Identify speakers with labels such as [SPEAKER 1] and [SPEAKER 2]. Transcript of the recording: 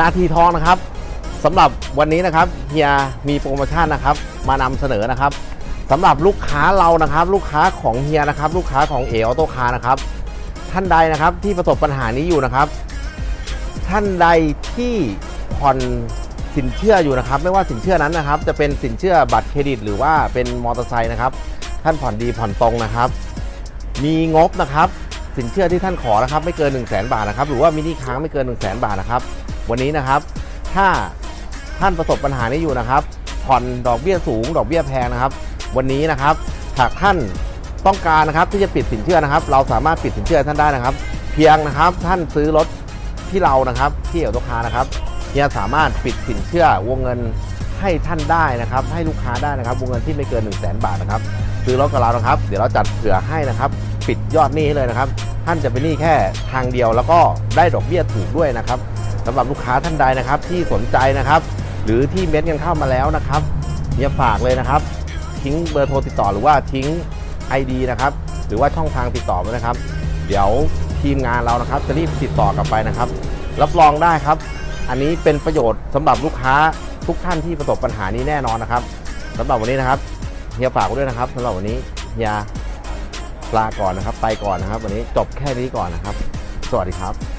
[SPEAKER 1] นาทีทองนะครับสำหรับวันนี้นะครับเฮียมีโปรโมชั่นนะครับ มานำเสนอนะครับสำหรับลูกค้าเรานะครับ ลูกค้าของเฮียนะครับ ลูกค้าของเอออโต้คาร์นะครับ ท่านใดนะครับที่ประสบปัญหานี้อยู่นะครับ ท่านใดที่ผ่อนสินเชื่ออยู่นะครับ ไม่ว่าสินเชื่อนั้นนะครับ จะเป็นสินเชื่อบัตรเครดิต หรือว่าเป็นมอเตอร์ไซค์นะครับ ท่านผ่อนดีผ่อนตรงนะครับ มีงบนะครับ สินเชื่อที่ท่านขอนะครับ ไม่เกิน1 0 0 0 0แบาทนะครับ หรือว่ามินิค้างไม่เกิน1 0 0 0 0แบาทนะครับ วันนี้นะครับ ถ้าท่านประสบปัญหานี้อยู่นะครับ ผ่อนดอกเบี้ยสูง ดอกเบี้ยแพงนะครับ วันนี้นะครับหากท่านต้องการนะครับที่จะปิดสินเชื่อนะครับ เราสามารถปิดสินเชื่อท่านได้นะครับ เพียงนะครับท่านซื้อรถที่เรานะครับ ที่เอลตคาร์นะครับเฮียสามารถปิดสินเชื่อวงเงินให้ท่านได้นะครับ ให้ลูกค้าได้นะครับ วงเงินที่ไม่เกิน 1 0 0 0 0แบาทนะครับซื้อรถกับเรานะครับ เดี๋ยวเราจัดเผื่อให้นะครับ ปิดยอดหนี้ให้เลยนะครับ ท่านจะเป็นหนี้แค่ทางเดียวแล้วก็ได้ดอกเบี้ยถูกด้วยนะครับ สำหรับลูกค้าท่านใดนะครับ ที่สนใจนะครับ หรือที่เม็ดกันเข้ามาแล้วนะครับเนี่ยฝากเลยนะครับ ทิ้งเบอร์โทรติดต่อหรือว่าทิ้ง ID นะครับ หรือว่าช่องทางติดต่อไว้นะครับ เดี๋ยวทีมงานเรานะครับ จะรีบติดต่อกลับไปนะครับ รับรองได้ครับ อันนี้เป็นประโยชน์สำหรับลูกค้าทุกท่านที่ประสบปัญหานี้แน่นอนนะครับสำหรับวันนี้นะครับเฮียฝากไว้ด้วยนะครับสำหรับวันนี้เฮียลาก่อนนะครับ ไปก่อนนะครับ วันนี้จบแค่นี้ก่อนนะครับ สวัสดีครับ